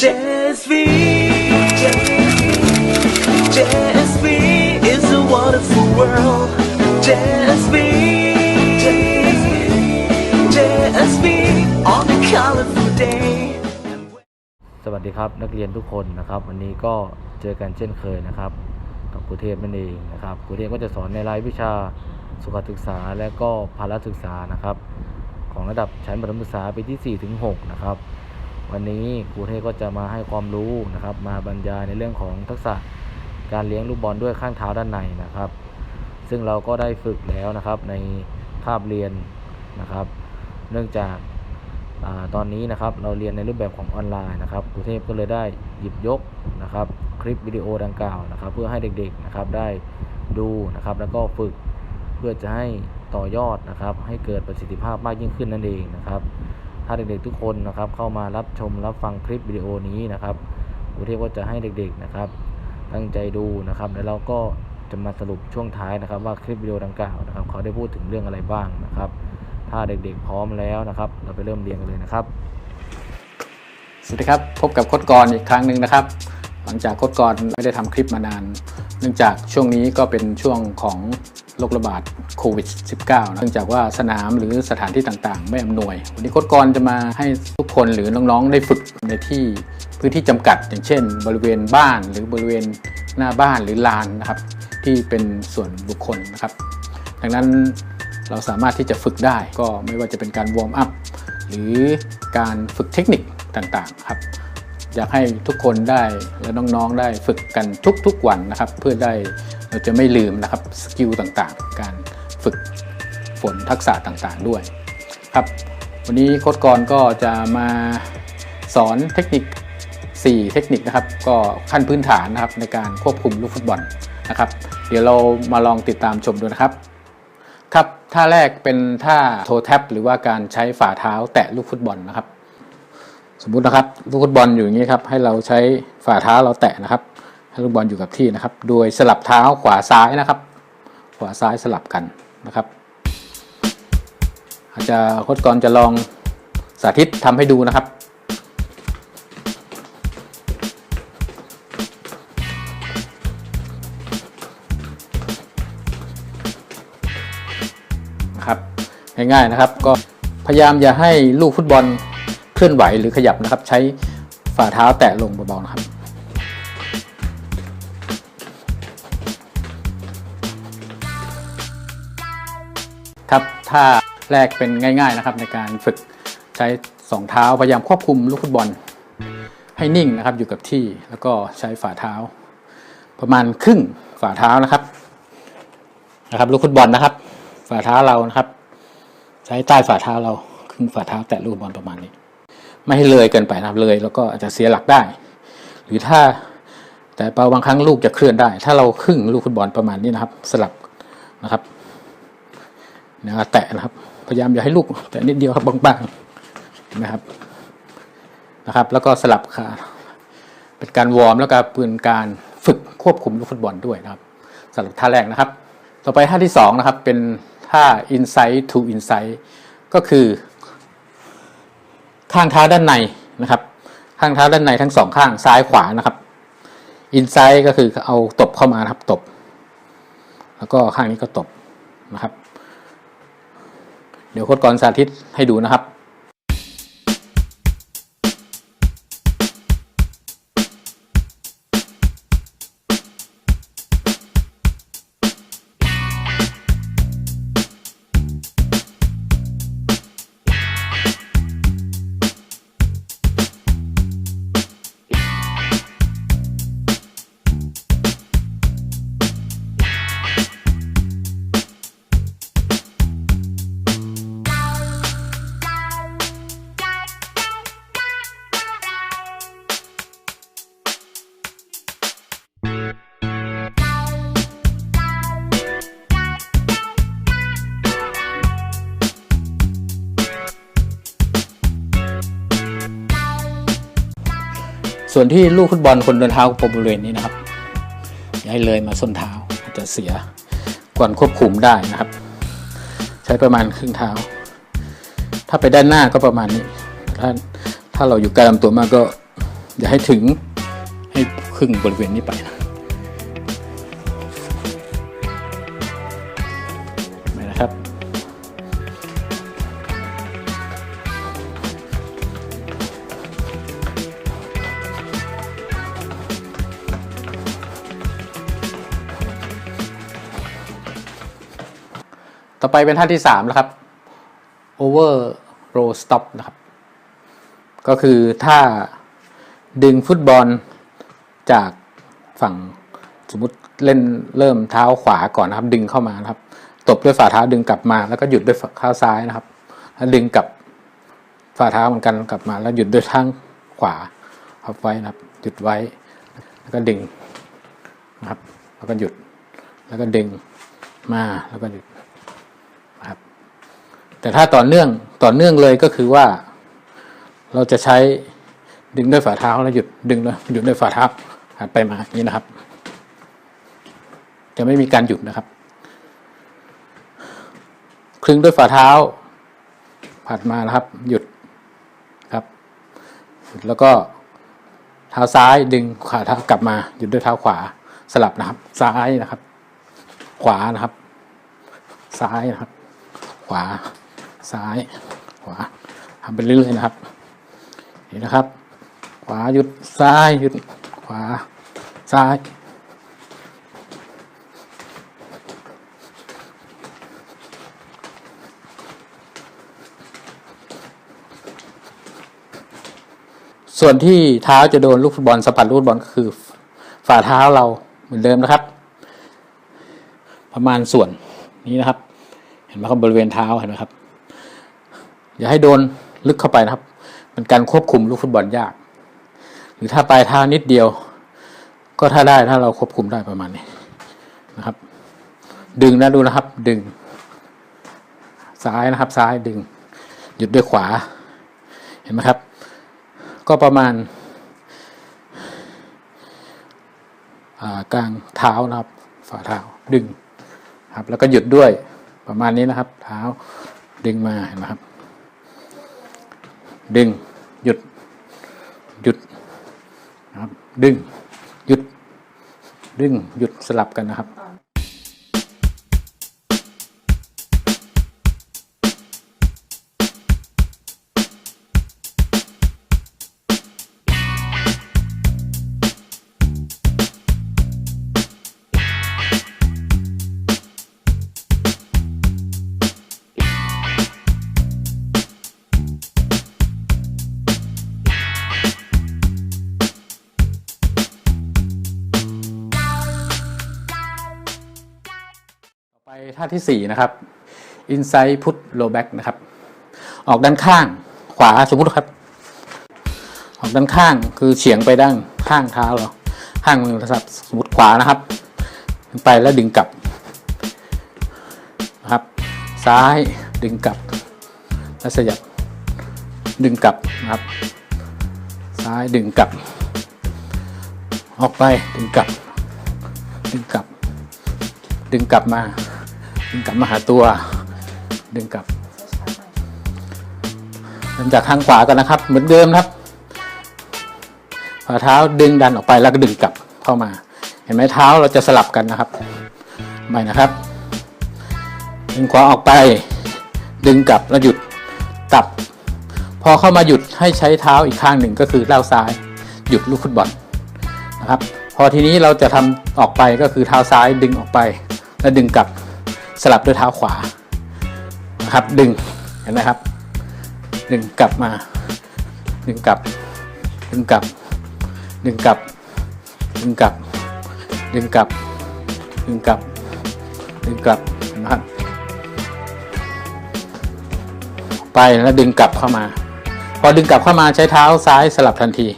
JSV JSV is a wonderful world JSV JSV on a colorful day สวัสดีครับนักเรียนทุกคนนะครับ วันนี้ก็เจอกันเช่นเคยนะครับกับครูเทพนั่นเองนะครับครูเทพก็จะสอนในรายวิชาสุขศึกษาและก็พละศึกษานะครับ ของระดับชั้นประถมศึกษาปีที่4ถึง6นะครับ วันนี้ครูเทพก็จะมาให้ความรู้นะครับ มาบรรยายในเรื่องของทักษะการเลี้ยงลูกบอลด้วยข้างเท้าด้านในนะครับ ซึ่งเราก็ได้ฝึกแล้วนะครับในคาบเรียนนะครับ เนื่องจากอาตอนนี้นะครับเราเรียนในรูปแบบของออนไลน์นะครับครูเทพก็เลยได้หยิบยกนะครับ คลิปวิดีโอดังกล่าวนะครับ เพื่อให้เด็กๆนะครับได้ดูนะครับ แล้วก็ฝึกเพื่อจะให้ต่อยอดนะครับ ให้เกิดประสิทธิภาพมากยิ่งขึ้นนั่นเองนะครับ ถ้าเด็กๆทุกคนนะครับ เข้ามารับชมรับฟังคลิปวิดีโอนี้นะครับอุเทพก็จะให้เด็กๆนะครับ ตั้งใจดูนะครับ แล้วเราก็จะมาสรุปช่วงท้ายนะครับ ว่าคลิปวิดีโอดังกล่าวนะครับ เขาได้พูดถึงเรื่องอะไรบ้างนะครับ ถ้าเด็กๆพร้อมแล้วนะครับ เราไปเริ่มเรียนกันเลยนะครับ สวัสดีครับ พบกับโค้ดกรอีกครั้งหนึ่งนะครับ ลังจากโค้ดกรไม่ได้ทำคลิปมานาน เนื่องจากช่วงนี้ก็เป็นช่วงของโรคระบาดโควิด -19 นะเนื่องจากว่าสนามหรือสถานที่ต่างๆ ไม่อำนวย วันนี้โค้ดกรจะมาให้ทุกคนหรือน้องๆ ได้ฝึกในที่พื้นที่จำกัด อย่างเช่น บริเวณบ้านหรือบริเวณหน้าบ้านหรือลานนะครับ ที่เป็นส่วนบุคคลนะครับ ดังนั้นเราสามารถที่จะฝึกได้ก็ไม่ว่าจะเป็นการวอร์มอัพหรือการฝึกเทคนิคต่างๆครับ อยากให้ทุกคนได้และน้องๆได้ฝึกกันทุกๆวันนะครับ เพื่อได้เราจะไม่ลืมนะครับสกิลต่างๆ การฝึกฝนทักษะต่างๆด้วยครับ วันนี้โค้ดกรก็จะมาสอนเทคนิค 4 เทคนิคนะครับ ก็ขั้นพื้นฐานนะครับในการควบคุมลูกฟุตบอลนะครับ เดี๋ยวเรามาลองติดตามชมดูนะครับ ครับท่าแรกเป็นท่าโทแท็บหรือว่าการใช้ฝ่าเท้าแตะลูกฟุตบอลนะครับ สมมุตินะครับลูกฟุตบอลอยู่อย่างนี้ครับให้เราใช้ฝ่าเท้าเราแตะนะครับให้ลูกบอลอยู่กับที่นะครับ โดยสลับเท้าขวาซ้ายนะครับ ขวาซ้ายสลับกันนะครับ อาจจะโค้ชกรจะลองสาธิตทำให้ดูนะครับนะครับง่ายๆนะครับ ก็พยายามอย่าให้ลูกฟุตบอล เคลื่อนไหวหรือขยับนะครับ ใช้ฝ่าเท้าแตะลงเบาๆนะครับครับท่าแรกเป็นง่ายๆนะครับในการฝึกใช้สองเท้าพยายามควบคุมลูกฟุตบอล ให้นิ่งนะครับอยู่กับที่แล้วก็ใช้ฝ่าเท้า ประมาณครึ่งฝ่าเท้านะครับนะครับลูกฟุตบอลนะครับ ฝ่าเท้าเรานะครับ ใช้ใต้ฝ่าเท้าเราครึ่งฝ่าเท้าแตะลูกบอลประมาณนี้ ไม่ให้เลยเกินไปนะครับเลย แล้วก็อาจจะเสียหลักได้ หรือถ้าแต่ปาบางครั้งลูกจะเคลื่อนได้ ถ้าเราครึ่งลูกฟุตบอลประมาณนี้นะครับ สลับนะครับนะแตะนะครับ พยายามอย่าให้ลูกแต่นิดเดียวครับบางๆนะครับนะครับ แล้วก็สลับขาเป็นการวอร์มแล้วก็เป็นการฝึกควบคุมลูกฟุตบอลด้วยนะครับสำหรับท่าแรกนะครับ ต่อไปท่าที่2นะครับเป็นท่า inside to inside ก็คือ ข้างเท้าด้านในนะครับ ข้างเท้าด้านในทั้งสองข้างซ้ายขวานะครับอินไซด์ก็คือเอาตบเข้ามาครับตบ แล้วก็ข้างนี้ก็ตบนะครับ เดี๋ยวโค้ดกรสาธิตให้ดูนะครับ ส่วนที่ลูกฟุตบอลคนเดินเท้าบริเวณนี้นะครับอย่าให้เลยมาส้นเท้าอาจจะเสียก่อนควบคุมได้นะครับ ใช้ประมาณครึ่งเท้า ถ้าไปด้านหน้าก็ประมาณนี้ ถ้าถ้าเราอยู่ใกล้ลำตัวมากก็อย่าให้ถึงให้ครึ่งบริเวณนี้ไปนะ อไปเป็นท่าที่สามนะครับ over roll stop นะครับ ก็คือถ้าดึงฟุตบอลจากฝั่งสมมติเล่นเริ่มเท้าขวาก่อนนะครับ ดึงเข้ามานะครับ ตบด้วยฝ่าเท้าดึงกลับมา แล้วก็หยุดด้วยฝ่าเท้าซ้ายนะครับแล้วดึงกลับฝ่าเท้าเหมือนกันกลับมา แล้วหยุดด้วยทางขวาพับไว้นะครับ หยุดไว้ แล้วก็ดึงนะครับ แล้วก็หยุด แล้วก็ดึงมาแล้วก็หยุด แต่ถ้าต่อเนื่องต่อเนื่องเลยก็คือว่า เราจะใช้ดึงด้วยฝ่าเท้าแล้วหยุดดึงเลยหยุดด้วยฝ่าเท้าหันไปมาอย่างนี้นะครับ จะไม่มีการหยุดนะครับ คลึงด้วยฝ่าเท้า ผัดมานะครับ หยุดครับ แล้วก็เท้าซ้ายดึงขาเท้ากลับมาหยุดด้วยเท้าขวาสลับนะครับ ซ้ายนะครับ ขวานะครับ ซ้ายนะครับ ขวา ซ้ายขวาทำไปเรื่อยๆนะครับเห็นนะครับ ขวาหยุดซ้ายหยุดขวาซ้ายส่วนที่เท้าจะโดนลูกฟุตบอลสัมผัสลูกฟุตบอลก็คือ ฝ่าเท้าเราเหมือนเดิมนะครับ ประมาณส่วนนี้นะครับ เห็นไหมครับบริเวณเท้าเห็นไหมครับ อย่าให้โดนลึกเข้าไปนะครับ เป็นการควบคุมลูกฟุตบอลยาก หรือถ้าปลายเท้านิดเดียว ก็ถ้าได้ถ้าเราควบคุมได้ประมาณนี้นะครับ ดึงนะดูนะครับ ดึง ซ้ายนะครับ ซ้ายดึง หยุดด้วยขวา เห็นไหมครับ ก็ประมาณกลางเท้านะครับ ฝ่าเท้าดึงครับ แล้วก็หยุดด้วยประมาณนี้นะครับ เท้าดึงมาเห็นไหมครับ ดึง หยุด หยุดนะครับ ดึง หยุด ดึง หยุดสลับกันนะครับ ท่าที่สี่นะครับ inside put low back นะครับ ออกด้านข้างขวาสมมุติครับ ออกด้านข้างคือเฉียงไปด้านข้างเท้าเราข้างมือนะครับสมมติขวานะครับ ไปแล้วดึงกลับนะครับ ซ้ายดึงกลับ แล้วสยับดึงกลับนะครับ ซ้ายดึงกลับ ออกไปดึงกลับ ดึงกลับ ดึงกลับมา ดึงกลับมาหาตัว ดึงกลับเริ่มจากข้างขวากันนะครับ เหมือนเดิมครับฝ่าเท้าดึงดันออกไปแล้วก็ดึงกลับเข้ามา เห็นไหมเท้าเราจะสลับกันนะครับใหม่นะครับ ดึงขวาออกไป ดึงกลับแล้วหยุดกลับ พอเข้ามาหยุดให้ใช้เท้าอีกข้างหนึ่งก็คือเท้าซ้าย หยุดลูกฟุตบอลนะครับ พอทีนี้เราจะทำออกไปก็คือเท้าซ้ายดึงออกไป แล้วดึงกลับ สลับด้วยเท้าขวานะครับ ดึงเห็นไหมครับ ดึงกลับมา ดึงกลับ ดึงกลับ ดึงกลับ ดึงกลับ ดึงกลับ ดึงกลับ ดึงกลับนไหมครับไปแล้วดึงกลับเข้ามา พอดึงกลับเข้ามาใช้เท้าซ้ายสลับทันที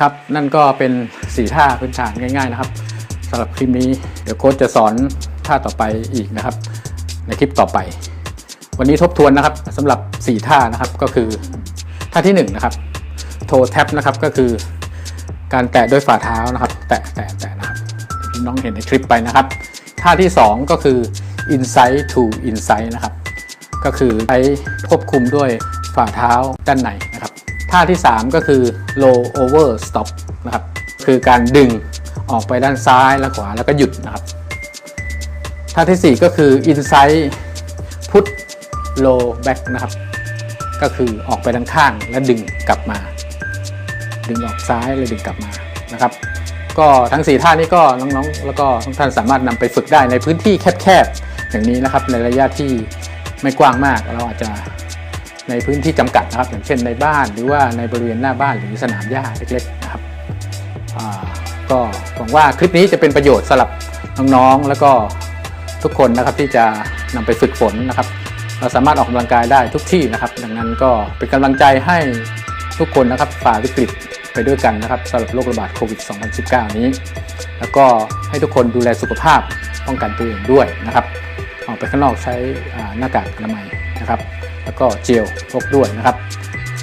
ครับนั่นก็เป็นสีท่าพื้นฐานง่าย ๆนะครับสำหรับคลิปนี้เดี๋ยวโค้ชจะสอน ท่าต่อไปอีกนะครับ ในคลิปต่อไป วันนี้ทบทวนนะครับสำหรับ 4 ท่านะครับก็คือท่าที่1นะครับโทแท็บนะครับก็คือการแตะด้วยฝ่าเท้านะครับ แตะแตะแตะนะครับที่น้องเห็นในคลิปไปนะครับ ท่าที่ 2 ก็คือ inside to inside นะครับ ก็คือใช้ควบคุมด้วยฝ่าเท้าด้านในนะครับ ท่าที่ 3 ก็คือ low over stop นะครับ คือการดึงออกไปด้านซ้ายและขวาแล้วก็หยุดนะครับ ท่าทีสี่ 4 ก็คือ inside put low back นะครับ ก็คือออกไปด้านข้างและดึงกลับมา ดึงออกซ้ายเลยดึงกลับมานะครับ ก็ทั้ง 4 ท่านี้ก็น้องๆ แล้วก็ทุกท่านสามารถนำไปฝึกได้ในพื้นที่แคบๆ อย่างนี้นะครับ ในระยะที่ไม่กว้างมากเราอาจจะในพื้นที่จำกัดนะครับ อย่างเช่นในบ้านหรือว่าในบริเวณหน้าบ้านหรือสนามหญ้าเล็กๆนะครับก็หวังว่าคลิปนี้จะเป็นประโยชน์สำหรับน้องๆ แล้วก็ ทุกคนนะครับที่จะนำไปฝึกฝนนะครับ เราสามารถออกกำลังกายได้ทุกที่นะครับ ดังนั้นก็เป็นกำลังใจให้ทุกคนนะครับฝ่าวิกฤตไปด้วยกันนะครับสำหรับโรคระบาดโควิด 2019 นี้ แล้วก็ให้ทุกคนดูแลสุขภาพป้องกันตัวเองด้วยนะครับออกไปข้างนอกใช้หน้ากากอนามัยนะครับ แล้วก็เจลพกด้วยนะครับ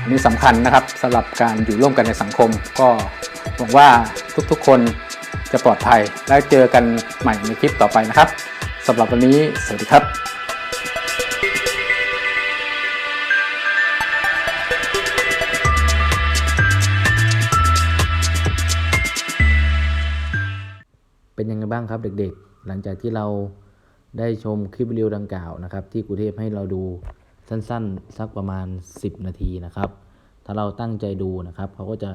อันนี้สำคัญนะครับสำหรับการอยู่ร่วมกันในสังคม ก็หวังว่าทุกๆคนจะปลอดภัยและเจอกันใหม่ในคลิปต่อไปนะครับ สำหรับวันนี้ สวัสดีครับเป็นยังไงบ้างครับเด็กๆ หลังจากที่เราได้ชมคลิปวิดีโอดังกล่าวนะครับ ที่ครูเทพให้เราดูสั้นๆ สักประมาณ 10 นาทีนะครับ ถ้าเราตั้งใจดูนะครับเขาก็จะ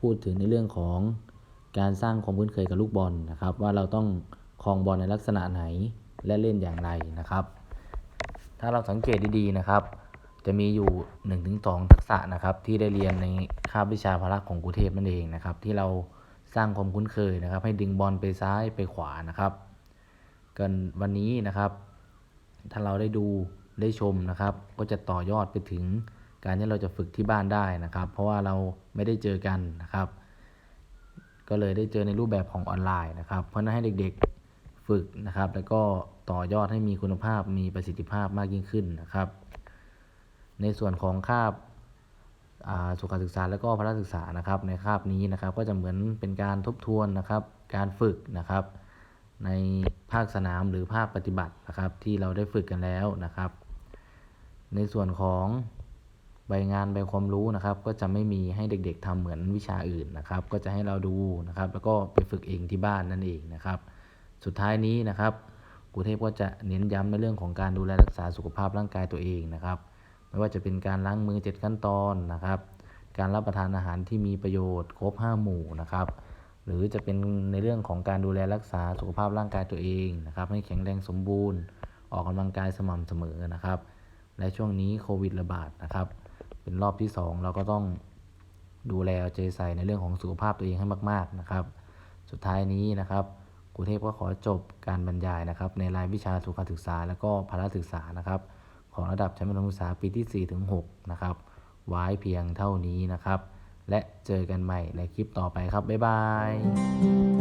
พูดถึงในเรื่องของการสร้างความคุ้นเคยกับลูกบอลนะครับ ว่าเราต้องครองบอลในลักษณะไหน และเล่นอย่างไรนะครับ ถ้าเราสังเกตดีๆนะครับ จะมีอยู่ 1-2 ทักษะนะครับที่ได้เรียนในคาบวิชาพละของครูเทพนั่นเองนะครับ ที่เราสร้างความคุ้นเคยนะครับ ให้ดึงบอลไปซ้ายไปขวานะครับ กันวันนี้นะครับ ถ้าเราได้ดูได้ชมนะครับ ก็จะต่อยอดไปถึงการที่เราจะฝึกที่บ้านได้นะครับ เพราะว่าเราไม่ได้เจอกันนะครับ ก็เลยได้เจอในรูปแบบของออนไลน์นะครับ เพราะนั้นให้เด็กๆฝึกนะครับ แล้วก็ ต่อยอดให้มีคุณภาพมีประสิทธิภาพมากยิ่งขึ้นนะครับ ในส่วนของคาบาสุขศึกษาและก็พละศึกษานะครับ ในคาบนี้นะครับ ก็จะเหมือนเป็นการทบทวนนะครับ การฝึกนะครับ ในภาคสนามหรือภาคปฏิบัตินะครับ ที่เราได้ฝึกกันแล้วนะครับ ในส่วนของใบงานใบความรู้นะครับ ก็จะไม่มีให้เด็ก ๆทำเหมือนวิชาอื่นนะครับ ก็จะให้เราดูนะครับ แล้วก็ไปฝึกเองที่บ้านนั่นเองนะครับ สุดท้ายนี้นะครับ ครูเทพก็จะเน้นย้ำในเรื่องของการดูแลรักษาสุขภาพร่างกายตัวเองนะครับ ไม่ว่าจะเป็นการล้างมือ 7 ขั้นตอนนะครับ การรับประทานอาหารที่มีประโยชน์ครบ 5 หมู่นะครับหรือจะเป็นในเรื่องของการดูแลรักษาสุขภาพร่างกายตัวเองนะครับ ให้แข็งแรงสมบูรณ์ ออกกำลังกายสม่ำเสมอนะครับ และช่วงนี้โควิดระบาดนะครับ เป็นรอบที่ 2 เราก็ต้องดูแลเอาใจใส่ในเรื่องของสุขภาพตัวเองให้มาก ๆนะครับ สุดท้ายนี้นะครับ ครูเทพก็ขอจบการบรรยายนะครับ ในรายวิชาสุขศึกษา และก็พละศึกษานะครับ ของระดับชั้นมัธยมศึกษาปีที่ 4 ถึง 6 นะครับ ไว้เพียงเท่านี้นะครับ และเจอกันใหม่ในคลิปต่อไปครับ บ๊ายบาย